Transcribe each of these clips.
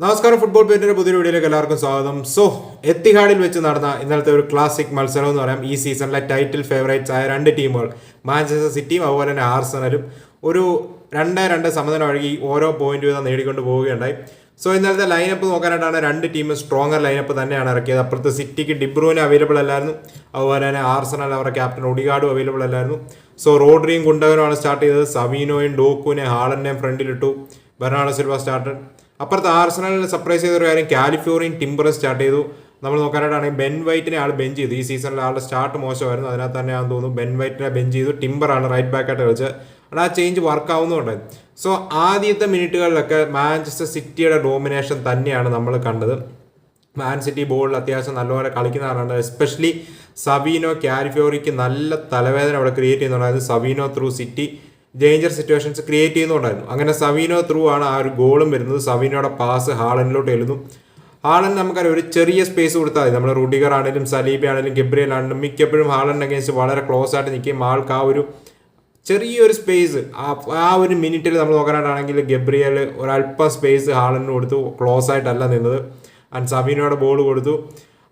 നമസ്കാരം ഫുട്ബോൾ പേരിന്റെ പുതിയ വീഡിയോയിലേക്ക് എല്ലാവർക്കും സ്വാഗതം. സോ എത്തിഹാഡിൽ വെച്ച് നടന്ന ഇന്നലത്തെ ഒരു ക്ലാസിക് മത്സരം എന്ന് പറയാം. ഈ സീസണിലെ ടൈറ്റിൽ ഫേവറേറ്റ്സ് ആയ രണ്ട് ടീമുകൾ മാഞ്ചസ്റ്റർ സിറ്റിയും അതുപോലെ തന്നെ ആർസണലും ഒരു രണ്ട് രണ്ട് സമനില വഴി ഓരോ പോയിന്റ് വീതം നേടിക്കൊണ്ട് പോവുകയുണ്ടായി. സോ ഇന്നലത്തെ ലൈനപ്പ് നോക്കാനായിട്ടാണ് രണ്ട് ടീമും സ്ട്രോങ്ങർ ലൈനപ്പ് തന്നെയാണ് ഇറക്കിയത്. അപ്പുറത്ത് സിറ്റിക്ക് ഡിബ്രൂന് അവൈലബിൾ അല്ലായിരുന്നു. അതുപോലെ തന്നെ ആർസണൽ അവരുടെ ക്യാപ്റ്റൻ ഒഡിഗാർഡും അവൈലബിൾ അല്ലായിരുന്നു. സോ റോഡ്രിയും ഗുണ്ടകനുമാണ് സ്റ്റാർട്ട് ചെയ്തത്. സവീനോയും ഡോക്കുവിനെ ഹാളനെയും ഫ്രണ്ടിലിട്ടു ബെർണാഡോ സിൽവ സ്റ്റാർട്ടഡ് അപ്പുറത്ത് ആർസണലിനെ സർപ്രൈസ് ചെയ്ത ഒരു കാര്യം കാലിഫോർണിയൻ ടിംബർ സ്റ്റാർട്ട് ചെയ്തു. നമ്മൾ നോക്കാനായിട്ടാണെങ്കിൽ ബെൻ വൈറ്റിനെ ആൾ ബെഞ്ച് ചെയ്തു. ഈ സീസണിൽ ആളുടെ സ്റ്റാർട്ട് മോശമായിരുന്നു. അതിനകത്ത് തന്നെ ആണെന്ന് തോന്നുന്നു ബെൻ വൈറ്റിനെ ബെഞ്ച് ചെയ്തു. ടിംബറാണ് റൈറ്റ് ബാക്കായിട്ട് കളിച്ചത്. അവിടെ ആ ചേഞ്ച് വർക്ക് ആവുന്നുണ്ട് സോ ആദ്യത്തെ മിനിറ്റുകളിലൊക്കെ മാഞ്ചസ്റ്റർ സിറ്റിയുടെ ഡോമിനേഷൻ തന്നെയാണ് നമ്മൾ കണ്ടത്. മാൻ സിറ്റി ബോളിൽ അത്യാവശ്യം നല്ലപോലെ കളിക്കുന്നതാണ് എസ്പെഷ്യലി സബീനോ കാരിഫ്യോറിക്ക് നല്ല തലവേദന അവിടെ ക്രിയേറ്റ് ചെയ്യുന്നുണ്ടായിരുന്നു Savinho through city danger situations create ചെയ്യുന്നുണ്ടായിരുന്നു അങ്ങനെ സവീനോ ത്രൂ ആണ് ആ ഒരു ഗോളും വരുന്നത്. സവീനോയുടെ പാസ് ഹാളനിലോട്ട് എഴുതുന്നു ഹാളൻ നമുക്കറിയാം ഒരു ചെറിയ സ്പേസ് കൊടുത്താൽ മതി. നമ്മുടെ റുഡിഗർ ആണെങ്കിലും സലീബി ആണെങ്കിലും ഗബ്രിയൽ ആണെങ്കിലും മിക്കപ്പോഴും ഹാളൻ അഗേൻസ്റ്റ് വളരെ ക്ലോസ് ആയിട്ട് നിൽക്കുകയും ആൾക്ക് ആ ഒരു ചെറിയൊരു സ്പേസ് ആ ഒരു മിനിറ്റിൽ നമ്മൾ നോക്കാനായിട്ടാണെങ്കിൽ ഗബ്രിയൽ ഒരല്പം സ്പേസ് ഹാളന് കൊടുത്തു. ക്ലോസ് ആയിട്ടല്ല നിന്നത്. ആൻഡ് സവീനോയുടെ ബോൾ കൊടുത്തു.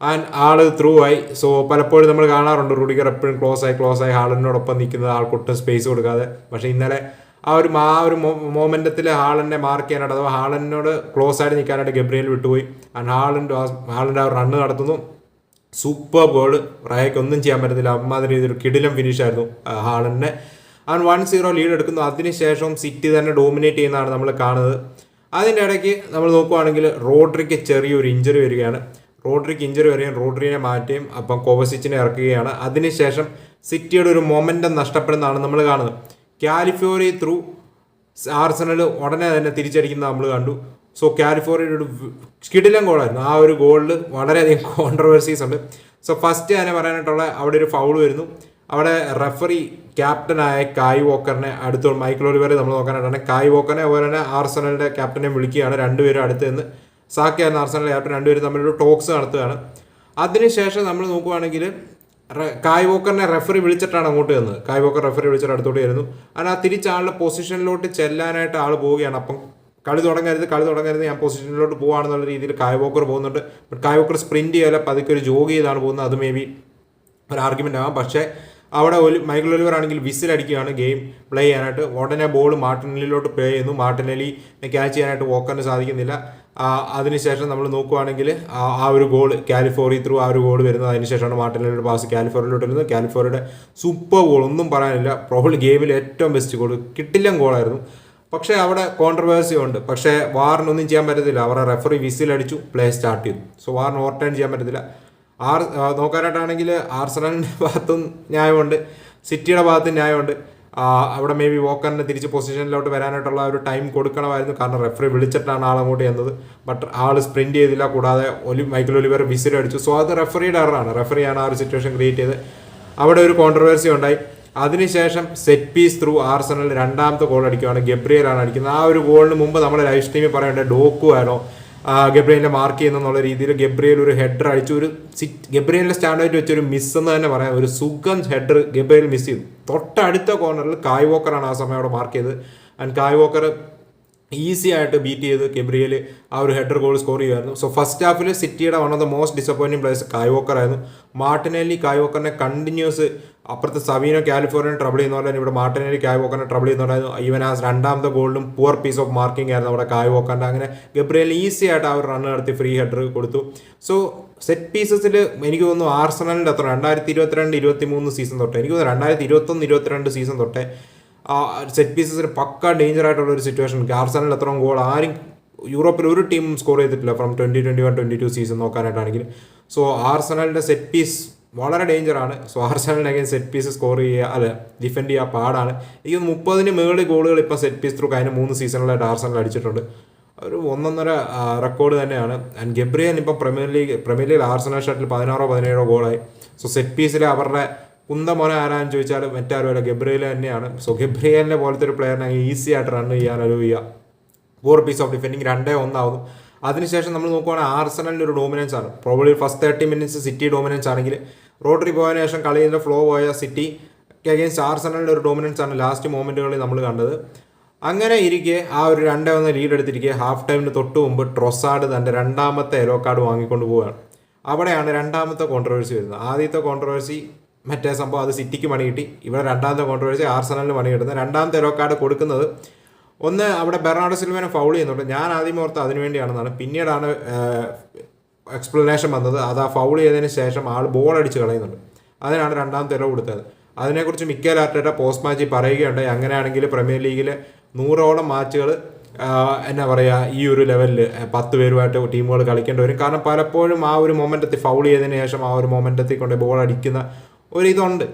ആൻഡ് ആൾ ത്രൂ ആയി. സോ പലപ്പോഴും നമ്മൾ കാണാറുണ്ട് റുഡിഗർ എപ്പോഴും ക്ലോസ് ആയി ക്ലോസ് ആയി ഹാളനോടൊപ്പം നിൽക്കുന്നത് ആൾക്കൊട്ടും സ്പേസ് കൊടുക്കാതെ. പക്ഷേ ഇന്നലെ ആ ഒരു ആ ഒരു മോമെന്റത്തിൽ ഹാളനെ മാർക്ക് ചെയ്യാനായിട്ട് അഥവാ ഹാളനോട് ക്ലോസ് ആയിട്ട് നിൽക്കാനായിട്ട് ഗബ്രിയൽ വിട്ടുപോയി. ആൻഡ് ഹാളിന്റെ ഹാളന്റെ ആ റണ്ണ് നടത്തുന്നു. സൂപ്പർ ബോൾ റയക്ക് ഒന്നും ചെയ്യാൻ പറ്റത്തില്ല. അമ്മാതിരി രീതിയിൽ കിടിലം ഫിനിഷ് ആയിരുന്നു ഹാളനെ. ആൻഡ് വൺ സീറോ ലീഡ് എടുക്കുന്നു. അതിനുശേഷം സിറ്റി തന്നെ ഡോമിനേറ്റ് ചെയ്യുന്നതാണ് നമ്മൾ കാണുന്നത്. അതിന്റെ ഇടയ്ക്ക് നമ്മൾ നോക്കുവാണെങ്കിൽ റോഡ്രിക്ക് ചെറിയൊരു ഇഞ്ചറി വരികയാണ്. റോഡ്രിക്ക് ഇഞ്ചറി വരികയും റോഡ്രിനെ മാറ്റുകയും അപ്പം കോവസിച്ചിനെ ഇറക്കുകയാണ്. അതിനുശേഷം സിറ്റിയുടെ ഒരു മൊമെന്റം നഷ്ടപ്പെടുന്നതാണ് നമ്മൾ കാണുന്നത്. കാലിഫോറി ത്രൂ ആർസണൽ ഉടനെ തന്നെ തിരിച്ചടിക്കുന്ന നമ്മൾ കണ്ടു. സോ കാലിഫോറിയുടെ ഒരു കിടിലം ഗോളായിരുന്നു. ആ ഒരു ഗോളിൽ വളരെയധികം കോൺട്രവേഴ്സീസ് ഉണ്ട്. സോ ഫസ്റ്റ് തന്നെ പറയാനായിട്ടുള്ള അവിടെ ഒരു ഫൗൾ വരുന്നു. അവിടെ റെഫറി ക്യാപ്റ്റനായ കായ് വോക്കറിനെ അടുത്തോളം മൈക്കിൾ വരെ നമ്മൾ നോക്കാനായിട്ടാണ്. കായ് വോക്കറിനെ അതുപോലെ തന്നെ ആർസണലിന്റെ ക്യാപ്റ്റനെ വിളിക്കുകയാണ്. രണ്ടുപേരും അടുത്ത് നിന്ന് സാക്കിയായിരുന്നു ആർസണൽ ക്യാപ്റ്റൻ രണ്ടുപേരും തമ്മിലൊരു ടോക്സ് നടത്തുകയാണ്. അതിനുശേഷം നമ്മൾ നോക്കുവാണെങ്കിൽ കായ് വോക്കറിനെ റെഫറി വിളിച്ചിട്ടാണ് അങ്ങോട്ട് വന്നത് കായ് വോക്കർ റെഫറി വിളിച്ചിട്ട് അടുത്തോട്ട് വരുന്നു ആ തിരിച്ച് ആളുടെ പൊസിഷനിലോട്ട് ചെല്ലാനായിട്ട് ആൾ പോവുകയാണ്. അപ്പം കളി തുടങ്ങരുത് കളി തുടങ്ങരുത് ഞാൻ പൊസിഷനിലോട്ട് പോവാണെന്നുള്ള രീതിയിൽ കായ് വോക്കർ പോകുന്നുണ്ട്. ബട്ട് കായ് വോക്കർ സ്പ്രിന്റ് ചെയ്യല പതുക്കെ ഒരു ജോഗ് ചെയ്താണ് പോകുന്നത്. അത് മേ ബി ഒരു ആർഗ്യുമെന്റ് ആവാം. പക്ഷേ അവിടെ ഒരു മൈക്കിൾ ഒലിവർ ആണെങ്കിൽ വിസിൽ അടിക്കുകയാണ് ഗെയിം പ്ലേ ചെയ്യാനായിട്ട്. ഉടനെ ബോൾ മാർട്ടിനലിലോട്ട് പ്ലേ ചെയ്യുന്നു. മാർട്ടിനലി ക്യാച്ച് ചെയ്യാനായിട്ട് വോക്കറിന് സാധിക്കുന്നില്ല. അതിനുശേഷം നമ്മൾ നോക്കുവാണെങ്കിൽ ആ ഒരു ഗോൾ കാലിഫോറി ത്രൂ ആ ഒരു ഗോൾ വരുന്നത് അതിനുശേഷമാണ് മാർട്ടിനലിയുടെ പാസ് കാലിഫോർണിയിലോട്ട് വരുന്നത്. കാലിഫോറിയുടെ സൂപ്പർ ഗോൾ ഒന്നും പറയാനില്ല. പ്രോബ്ലി ഗെയിമിൽ ഏറ്റവും ബെസ്റ്റ് ഗോൾ കിട്ടില്ലം ഗോളായിരുന്നു പക്ഷേ അവിടെ കോൺട്രവേഴ്സി ഉണ്ട്. പക്ഷേ വാറിനൊന്നും ചെയ്യാൻ പറ്റത്തില്ല. അവരുടെ റെഫറി വിസിൽ അടിച്ചു പ്ലേ സ്റ്റാർട്ട് ചെയ്തു. സോ വാറിന് ഓവർടേൺ ചെയ്യാൻ പറ്റത്തില്ല. ആർ നോക്കാനായിട്ടാണെങ്കിൽ ആർസണലിന്റെ ഭാഗത്തും ന്യായമുണ്ട്. സിറ്റിയുടെ ഭാഗത്തും ന്യായമുണ്ട്. അവിടെ മേ ബി വോക്കറിന് തിരിച്ച് പൊസിഷനിലോട്ട് വരാനായിട്ടുള്ള ഒരു ടൈം കൊടുക്കണമായിരുന്നു. കാരണം റെഫറി വിളിച്ചിട്ടാണ് ആൾ അങ്ങോട്ട് ചെന്നത്. ബട്ട് ആൾ സ്പ്രിന്റ് ചെയ്തില്ല. കൂടാതെ ഒലി മൈക്കിൾ ഒലിവർ വിസിൽ അടിച്ചു. സോ അത് റെഫറിയുടെ എററാണ് റെഫറിയാണ് ആ ഒരു സിറ്റുവേഷൻ ക്രിയേറ്റ് ചെയ്ത് അവിടെ ഒരു കോൺട്രവേഴ്സി ഉണ്ടായി. അതിനുശേഷം സെറ്റ് പീസ് ത്രൂ ആർസണൽ രണ്ടാമത്തെ ഗോൾ അടിക്കുകയാണ് ഗബ്രിയലാണ് അടിക്കുന്നത്. ആ ഒരു ഗോളിന് മുമ്പ് നമ്മുടെ ലൈവ് സ്ട്രീമിൽ പറയേണ്ടത് ഡോക്കു ആണോ? ഗബ്രിയലിനെ മാർക്ക് ചെയ്യുന്നുള്ള രീതിയിൽ ഗബ്രിയൽ ഒരു ഹെഡർ അടിച്ചു. ഒരു ഗബ്രിയലിന്റെ സ്റ്റാൻഡേർഡ് വെച്ചൊരു മിസ് എന്ന് തന്നെ പറയാം. ഒരു സുഖം ഹെഡർ ഗബ്രിയൽ മിസ് ചെയ്തു. തൊട്ടടുത്ത കോർണറിൽ കായ് വോക്കറാണ് ആ സമയം അവിടെ മാർക്ക് ചെയ്തത്. ആൻഡ് കായ് വോക്കർ ഈസി ആയിട്ട് ബീറ്റ് ചെയ്ത് കെബ്രിയൽ ആ ഒരു ഹെഡർ ഗോൾ സ്കോർ ചെയ്യുമായിരുന്നു. സോ ഫസ്റ്റ് ഹാഫിൽ സിറ്റിയുടെ one of the most disappointing players Kyle Walker ആയിരുന്നു. മാർട്ടിനെല്ലി കായ്വോക്കറിനെ കണ്ടിന്യൂസ് അപ്പുറത്ത് സവീനോ കാലിഫോർണിയ ട്രബിൾ ചെയ്യുന്നവരായിരുന്നു ഇവിടെ മാർട്ടിനെല്ലി കായ്വോക്കറിനെ ട്രബിൾ ചെയ്യുന്നുണ്ടായിരുന്നു ഈവൻ ആ രണ്ടാമത്തെ ഗോളിലും പുവർ പീസ് ഓഫ് മാർക്കിംഗ് ആയിരുന്നു അവിടെ കായ്വോക്കറിന്റെ അങ്ങനെ ഗബ്രിയൽ ഈസി ആയിട്ട് ആ ഒരു റൺ നടത്തി ഫ്രീ ഹെഡർ കൊടുത്തു. സോ സെറ്റ് പീസസിൽ എനിക്ക് തോന്നുന്നു ആർസണലിന്റെ അത്ര രണ്ടായിരത്തി ഇരുപത്തിരണ്ട് ഇരുപത്തി മൂന്ന് സീസൺ തൊട്ടേ എനിക്ക് തോന്നുന്നു രണ്ടായിരത്തി ഇരുപത്തൊന്ന് ഇരുപത്തിരണ്ട് സീസൺ തൊട്ടേ സെറ്റ് പീസസിന് പക്ക ഡേഞ്ചർ ആയിട്ടുള്ള ഒരു സിറ്റുവേഷൻ ആർസണലിൽ അത്രയും ഗോൾ ആരും യൂറോപ്പിൽ ഒരു ടീം സ്കോർ ചെയ്തിട്ടില്ല from twenty twenty one twenty two season നോക്കാനായിട്ടാണെങ്കിൽ so ആർസനലിന്റെ സെറ്റ് പീസ് വളരെ ഡേഞ്ചർ ആണ്. സോ ആർസനലിന് അഗൈൻ സെറ്റ് പീസ് സ്കോർ ചെയ്യുക അല്ല ഡിഫെൻഡ് ചെയ്യുക പാടാണ്. എനിക്ക് മുപ്പതിന് മുകളിൽ ഗോളുകൾ ഇപ്പോൾ സെറ്റ് പീസ് ത്രൂ കഴിഞ്ഞ മൂന്ന് സീസണിലായിട്ട് ആർസനൽ അടിച്ചിട്ടുണ്ട്. ഒരു ഒന്നൊന്നര റെക്കോർഡ് തന്നെയാണ്. ആൻഡ് ഗബ്രിയൻ ഇപ്പോൾ premier league premier league Arsenal shuttle പതിനാറോ പതിനേഴോ ഗോളായി സോ സെറ്റ് പീസിൽ അവരുടെ കുന്തമോനെ ആരാന്ന് ചോദിച്ചാൽ മറ്റാരുമല്ല ഗബ്രിയൽ തന്നെയാണ്. സോ ഗബ്രിയലിനെ പോലത്തെ ഒരു പ്ലെയറിനെ ഈസി ആയിട്ട് റൺ ചെയ്യാൻ അലോ ചെയ്യുക ഫോർ പീസ് ഓഫ് ഡിഫെൻഡിങ് രണ്ടേ ഒന്നാവും അതിനുശേഷം നമ്മൾ നോക്കുവാണെങ്കിൽ ആർസണലിന്റെ ഒരു ഡോമിനൻസ് ആണ്. Probably first thirty minutes city dominance ആണെങ്കിൽ റോട്ടറി പോയതിനു ശേഷം കളിയുടെ ഫ്ലോ പോയ സിറ്റി അഗേൻസ്റ്റ് ആർസണലിന്റെ ഒരു ഡോമിനൻസ് ആണ് ലാസ്റ്റ് മൊമെന്റുകളിൽ നമ്മൾ കണ്ടത്. അങ്ങനെ ഇരിക്കെ ആ ഒരു രണ്ടേ ഒന്ന് ലീഡ് എടുത്തിരിക്കെ ഹാഫ് ടൈമിന് തൊട്ട് മുമ്പ് ട്രൊസാഡ് തന്റെ രണ്ടാമത്തെ യെല്ലോ കാർഡ് വാങ്ങിക്കൊണ്ട് പോവുകയാണ്. അവിടെയാണ് രണ്ടാമത്തെ കോൺട്രവേഴ്സി വരുന്നത്. ആദ്യത്തെ കോൺട്രവേഴ്സി മറ്റേ സംഭവം അത് സിറ്റിക്ക് പണി കിട്ടി. ഇവിടെ രണ്ടാമത്തെ കോൺട്രവേഴ്സി ആർസണലിന് പണി കിട്ടുന്നത് രണ്ടാമത്തെ യെല്ലോ കാർഡ് കൊടുക്കുന്നത് ഒന്ന് അവിടെ ബെർണാഡോ സിൽവനെ ഫൗൾ ചെയ്യുന്നുണ്ട്. ഞാൻ ആദ്യം ഓർത്ത് അതിനു വേണ്ടിയാണെന്നാണ്. പിന്നീടാണ് എക്സ്പ്ലനേഷൻ വന്നത്. അത് ആ ഫൗൾ ചെയ്തതിന് ശേഷം ആൾ ബോൾ അടിച്ച് കളയുന്നുണ്ട്. അതിനാണ് രണ്ടാമത്തെ യെല്ലോ കൊടുത്തത്. അതിനെക്കുറിച്ച് മിക്കേൽ ആർട്ടേറ്റ പോസ്റ്റ് മാച്ചിൽ പറയുകയുണ്ടായി. അങ്ങനെയാണെങ്കിൽ പ്രീമിയർ ലീഗിലെ നൂറോളം മാച്ചുകൾ എന്നാ പറയുക ഈ ഒരു ലെവലിൽ പത്ത് പേരുമായിട്ട് ടീമുകൾ കളിക്കേണ്ടി വരും. കാരണം പലപ്പോഴും ആ ഒരു മൊമെന്റത്തിൽ ഫൗൾ ചെയ്തതിന് ശേഷം ആ ഒരു മൊമെന്റത്തിൽ കൊണ്ട് ബോൾ അടിക്കുന്ന ഒരു ഇതുണ്ട്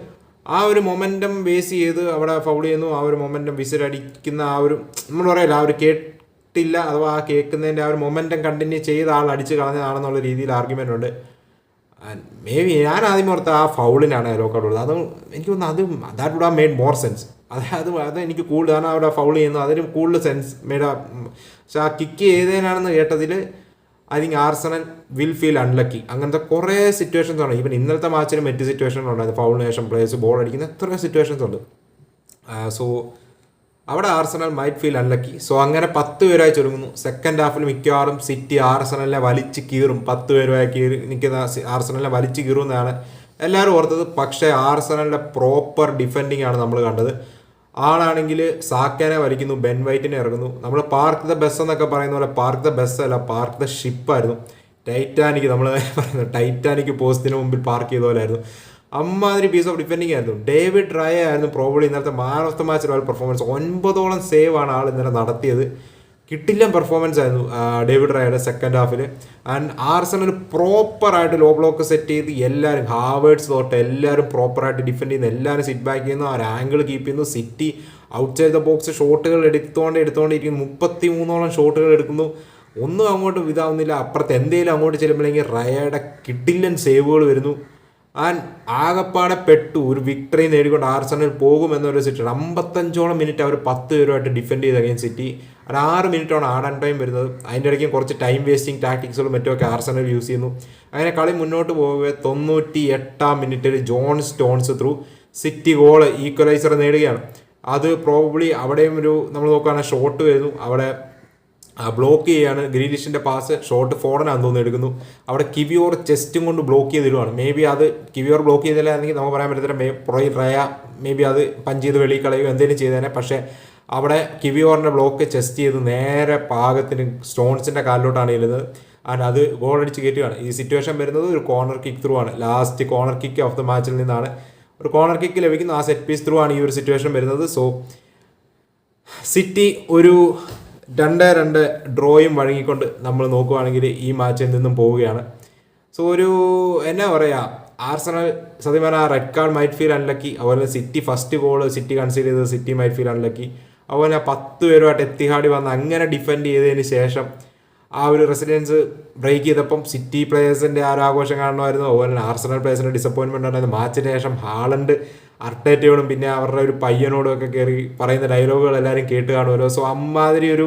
ആ ഒരു മൊമെന്റം ബേസ് ചെയ്ത് അവിടെ ഫൗൾ ചെയ്യുന്നു. ആ ഒരു മൊമെന്റം വിസിലടിക്കുന്ന ആ ഒരു നമ്മൾ പറയല്ല ആ ഒരു കേട്ടില്ല അഥവാ ആ കേൾക്കുന്നതിന്റെ ആ ഒരു മൊമെന്റം കണ്ടിന്യൂ ചെയ്ത് ആൾ അടിച്ച് കളഞ്ഞതാണെന്നുള്ള രീതിയിൽ ആർഗ്യുമെന്റ് ഉണ്ട്. മേ ബി ഞാൻ ആദ്യം ഓർത്ത ആ ഫൗളിനാണ് യെല്ലോ ഉള്ളത് അത് എനിക്ക് തോന്നുന്നു അത് that would uh made more sense അതായത് അത് എനിക്ക് കൂടുതൽ കാരണം അവിടെ ഫൗൾ ചെയ്യുന്നു അതിന് കൂടുതൽ സെൻസ് മേഡ് പക്ഷെ ആ കിക്ക് ചെയ്തതിനാണെന്ന് കേട്ടതിൽ I think Arsenal will feel unlucky അങ്ങനത്തെ കുറേ സിറ്റുവേഷൻസ് ഉണ്ട്. ഇപ്പം ഇന്നലത്തെ മാച്ചിന് മറ്റ് സിറ്റുവേഷൻ ഉണ്ടായത് ഫൗളിന് ശേഷം പ്ലേയേഴ്സ് ബോൾ അടിക്കുന്ന എത്ര സിറ്റുവേഷൻസ് ഉണ്ട്. സോ അവിടെ Arsenal might feel unlucky so അങ്ങനെ പത്ത് പേരായി ചുരുങ്ങുന്നു. സെക്കൻഡ് ഹാഫിൽ മിക്കവാറും സിറ്റി ആർസണലിനെ വലിച്ച് കീറും. പത്ത് പേരുമായി കീറി നിൽക്കുന്ന ആർസണലിനെ വലിച്ച് കീറുമെന്നാണ് എല്ലാവരും ഓർത്തത്. പക്ഷേ ആർസണലിന്റെ പ്രോപ്പർ ഡിഫെൻഡിങ് ആണ് നമ്മൾ കണ്ടത്. ആളാണെങ്കിൽ സാക്കേനെ വലിക്കുന്നു ബെൻ വൈറ്റിനെ ഇറങ്ങുന്നു നമ്മൾ പാർക്ക് ദ ബസ് എന്നൊക്കെ പറയുന്ന പോലെ പാർക്ക് ദ ബസ് അല്ല പാർക്ക് ദ ഷിപ്പായിരുന്നു ടൈറ്റാനിക് നമ്മൾ പറയുന്നത് ടൈറ്റാനിക് പോസ്റ്റിന് മുമ്പിൽ പാർക്ക് ചെയ്ത പോലെ ആയിരുന്നു. അമ്മാതിരി പീസ് ഓഫ് ഡിഫെൻഡിങ് ആയിരുന്നു. ഡേവിഡ് റായ ആയിരുന്നു പ്രോബ്ലി ഇന്നലത്തെ man of the match royal performance ഒൻപതോളം save ആണ് ആൾ ഇന്നലെ നടത്തിയത്. കിട്ടില്ല പെർഫോമൻസ് ആയിരുന്നു ഡേവിഡ് റായയുടെ സെക്കൻഡ് ഹാഫിൽ ആൻഡ് ആർസണൽ പ്രോപ്പറായിട്ട് ലോ ബ്ലോക്ക് സെറ്റ് ചെയ്ത് എല്ലാവരും ഹാവേഡ്സ് തൊട്ട് എല്ലാവരും പ്രോപ്പറായിട്ട് ഡിഫെൻഡ് ചെയ്യുന്നു എല്ലാവരും സിറ്റ് ബാക്ക് ചെയ്യുന്നു ആ ആംഗിൾ കീപ്പ് ചെയ്യുന്നു. City outside the box ഷോട്ടുകൾ എടുത്തോണ്ട് എടുത്തോണ്ടിരിക്കുന്നു മുപ്പത്തി മൂന്നോളം ഷോട്ടുകൾ എടുക്കുന്നു. ഒന്നും അങ്ങോട്ട് ഇതാവുന്നില്ല. അപ്പുറത്ത് എന്തെങ്കിലും അങ്ങോട്ട് ചെല്ലുമ്പോഴെങ്കിൽ റയയുടെ കിട്ടില്ലൻ സേവുകൾ വരുന്നു. ആൻഡ് ആകപ്പാടെ പെട്ടു. ഒരു വിക്ടറി നേടിക്കൊണ്ട് ആർസണൽ പോകുമെന്നൊരു സിറ്റി അമ്പത്തഞ്ചോളം മിനിറ്റ് അവർ പത്ത് പേരുമായിട്ട് ഡിഫെൻഡ് ചെയ്ത് അഗൈൻ സിറ്റി ഒരു ആറ് മിനിറ്റാണ് ആടാൻ ടൈം വരുന്നത്. അതിന്റെ ഇടയ്ക്ക് കുറച്ച് ടൈം വേസ്റ്റിംഗ് ടാക്ടിക്സുകളും മറ്റുമൊക്കെ ആർസണൽ യൂസ് ചെയ്യുന്നു. അങ്ങനെ കളി മുന്നോട്ട് പോകുമ്പോൾ തൊണ്ണൂറ്റി എട്ടാം മിനിറ്റിൽ John Stones through city goal equaliser നേടുകയാണ്. അത് പ്രോബബ്ലി അവിടെയും ഒരു നമ്മൾ നോക്കുകയാണെങ്കിൽ ഷോട്ട് വരുന്നു. അവിടെ ബ്ലോക്ക് ചെയ്യാണ്. ഗ്രീലിഷിന്റെ പാസ് ഷോട്ട് ഫോർഡനാണെന്ന് തോന്നുന്നു എടുക്കുന്നു. അവിടെ കിവിയോർ ചെസ്റ്റും കൊണ്ട് ബ്ലോക്ക് ചെയ്തിടുവാണ്. മേ ബി അത് കിവിയോർ ബ്ലോക്ക് ചെയ്തില്ലായിരുന്നെങ്കിൽ നമുക്ക് പറയാൻ പറ്റത്തില്ല. മേ പുറകിൽ റയ മേ ബി അത് പഞ്ച് ചെയ്ത് വെളിയിൽ കളയുകയോ എന്തെങ്കിലും ചെയ്തേനെ. പക്ഷേ അവിടെ കിവിയോറിന്റെ ബ്ലോക്ക് ചെസ്റ്റ് ചെയ്ത് നേരെ പാകത്തിന് സ്റ്റോൺസിന്റെ കാലിലോട്ടാണ് ഇരുന്നത് ആൻഡ് അത് ഗോൾ അടിച്ച് കയറ്റുകയാണ്. ഈ സിറ്റുവേഷൻ വരുന്നത് ഒരു കോർണർ കിക്ക് ത്രൂ ആണ്. Last corner kick of the മാച്ചിൽ നിന്നാണ്. ഒരു കോർണർ കിക്ക് ലഭിക്കുന്ന ആ സെറ്റ് പീസ് ത്രൂ ആണ് ഈ ഒരു സിറ്റുവേഷൻ വരുന്നത്. സോ സിറ്റി ഒരു രണ്ട് രണ്ട് ഡ്രോയും വഴങ്ങിക്കൊണ്ട് നമ്മൾ നോക്കുകയാണെങ്കിൽ ഈ മാച്ചിൽ നിന്നും പോവുകയാണ്. സോ ഒരു എന്നാ പറയുക ആർസണൽ സത്യം പറഞ്ഞാൽ red card might feel unlucky അതുപോലെ city first goal city concede ചെയ്തത് സിറ്റി മൈറ്റ് ഫീൽ അൺലക്കി അതുപോലെ പത്ത് പേരുമായിട്ട് എത്തിഹാടി വന്ന് അങ്ങനെ ഡിഫെൻഡ് ചെയ്തതിന് ശേഷം ആ ഒരു റെസിഡൻസ് ബ്രേക്ക് ചെയ്തപ്പം സിറ്റി പ്ലേയേഴ്സിന്റെ ആ ഒരു ആഘോഷം കാണണമായിരുന്നു. അതുപോലെ തന്നെ ആർസണൽ പ്ലേയേഴ്സിന്റെ ഡിസപ്പോയിൻമെന്റ് ഉണ്ടായിരുന്നു. മാച്ചിന് ശേഷം ഹാളണ്ട് അർട്ടേറ്റയോടും പിന്നെ അവരുടെ ഒരു പയ്യനോടും ഒക്കെ കയറി പറയുന്ന ഡയലോഗുകൾ എല്ലാവരും കേട്ട് കാണുമല്ലോ സോ അമ്മാതിരി ഒരു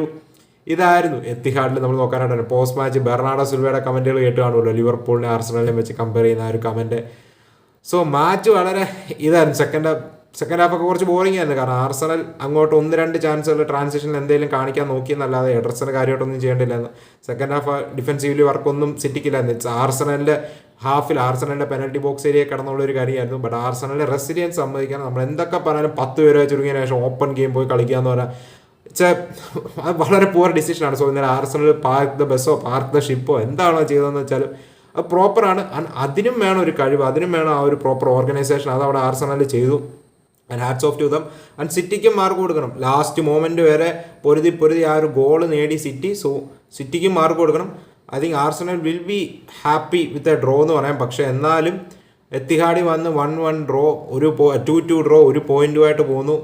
ഇതായിരുന്നു. എത്തിഹാഡിൽ നമ്മൾ നോക്കാനായിട്ടാണ് പോസ്റ്റ് മാച്ച് ബെർണാഡോ സിൽവയുടെ കമന്റുകൾ കേട്ട് കാണുമല്ലോ. ലിവർപൂളിനെ ആർസണലിനെ വെച്ച് കമ്പയർ ചെയ്യുന്ന ആ ഒരു കമന്റ് സോ മാച്ച് വളരെ ഇതായിരുന്നു. സെക്കൻഡ് സെക്കൻഡ് ഹാഫ് ഒക്കെ കുറച്ച് ബോറിംഗ് ആയിരുന്നു. കാരണം ആർസണൽ അങ്ങോട്ട് ഒന്ന് രണ്ട് ചാൻസുകൾ ട്രാൻസിഷനിൽ എന്തെങ്കിലും കാണിക്കാൻ നോക്കിയെന്നല്ലാതെ എഡർസന് കാര്യമായിട്ടൊന്നും ചെയ്യേണ്ടില്ലായിരുന്നു. സെക്കൻഡ് ഹാഫ് ഡിഫൻസീവ്ലി വർക്കൊന്നും സിറ്റിക്കില്ലായിരുന്നു. It's ആർസണലിന്റെ Hafil ആർസണലിന്റെ penalty box area കടന്നുള്ള ഒരു കാര്യമായിരുന്നു ബട്ട് ആർസണലിന്റെ റെസിലിയൻസ് സമ്മതിക്കാൻ നമ്മൾ എന്തൊക്കെ പറഞ്ഞാലും പത്ത് പേരെ ചുരുങ്ങിയതിനു ശേഷം ഓപ്പൺ ഗെയിം പോയി കളിക്കുക എന്ന് പറഞ്ഞാൽ അത് വളരെ പൂർ ഡിസിഷനാണ് സോ ഇന്നലെ ആർസണൽ പാർക്ക് ദ ബസ്സോ പാർക്ക് ദ ഷിപ്പോ എന്താണോ ചെയ്തതെന്ന് വെച്ചാൽ അത് പ്രോപ്പറാണ് അതിനും വേണം ഒരു കഴിവ് അതിനും വേണം ആ ഒരു പ്രോപ്പർ ഓർഗനൈസേഷൻ അത് അവിടെ ആർസണൽ ചെയ്തു. And hats off to them and സിറ്റിക്കും mark കൊടുക്കണം. ലാസ്റ്റ് മൊമെന്റ് വരെ പൊരുതി പൊരുതി ആ ഒരു ഗോൾ നേടി സിറ്റി സോ സിറ്റിക്കും മാർക്ക് കൊടുക്കണം. I think Arsenal will be happy with a draw എന്ന് പറയാം. പക്ഷേ എന്നാലും എത്തിഹാടി വന്ന് വൺ വൺ ഡ്രോ ഒരു പോ ടു ടു ഡ്രോ ഒരു പോയിന്റുമായിട്ട് പോന്നു.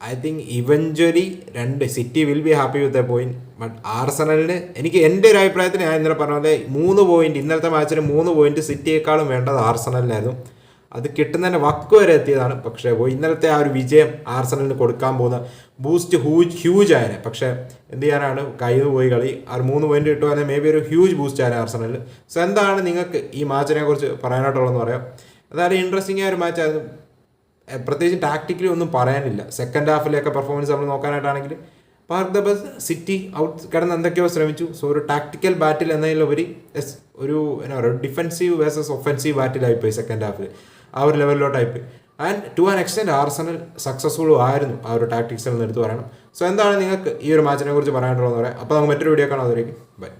ഐ തിങ്ക് ഇവഞ്ച്വലി രണ്ട് city will be happy with a point but ആർസണലിന് എനിക്ക് എന്റെ ഒരു അഭിപ്രായത്തിൽ ഞാൻ ഇന്നലെ പറഞ്ഞ പോലെ മൂന്ന് പോയിന്റ് ഇന്നലത്തെ മാച്ചിന് മൂന്ന് പോയിന്റ് സിറ്റിയേക്കാളും വേണ്ടത് ആർസണലിനായിരുന്നു അത് കിട്ടുന്നതിന്റെ വക്ക് വരെ എത്തിയതാണ്. പക്ഷേ ഇന്നലത്തെ ആ ഒരു വിജയം ആർസണലിന് കൊടുക്കാൻ പോകുന്ന ബൂസ്റ്റ് ഹ്യൂജ് ഹ്യൂജ് ആയനെ. പക്ഷേ എന്ത് ചെയ്യാനാണ്? കയ്യിൽ പോയി കളി. ആ മൂന്ന് പോയിന്റ് കിട്ടുവാണെങ്കിൽ മേ ബി ഒരു ഹ്യൂജ് ബൂസ്റ്റ് ആയ ആർസണലിൽ സോ എന്താണ് നിങ്ങൾക്ക് ഈ മാച്ചിനെ കുറിച്ച് പറയാനായിട്ടുള്ളതെന്ന് പറയാം. അതായത് ഇൻട്രസ്റ്റിംഗ് ആയ ഒരു മാച്ചായിരുന്നു പ്രത്യേകിച്ച് ടാക്ടിക്കലി ഒന്നും പറയാനില്ല. സെക്കൻഡ് ഹാഫിലെയൊക്കെ പെർഫോമൻസ് നമ്മൾ നോക്കാനായിട്ടാണെങ്കിൽ park the bus city out കിടന്ന് എന്തൊക്കെയോ ശ്രമിച്ചു. സോ ഒരു ടാക്ടിക്കൽ ബാറ്റിൽ എന്നതിലുപരി ഒരു എന്നാ പറയുക ഡിഫെൻസീവ് വേഴ്സസ് ഒഫെൻസീവ് ബാറ്റിലായിപ്പോയി സെക്കൻഡ് ഹാഫിൽ ആ ഒരു ലെവലിലോട്ടായി പോയി and to an extent Arsenal സക്സസ്ഫുള്ളും ആയിരുന്നു ആ ഒരു ടാക്ടിക്സിൽ നിന്ന് എടുത്തു പറയണം. സോ എന്താണ് നിങ്ങൾക്ക് ഈ ഒരു മാച്ചിനെ കുറിച്ച് പറയാനുള്ളതെന്ന് പറയാം? അപ്പോൾ നമുക്ക് മറ്റൊരു വീഡിയോ കാണാം. ബൈ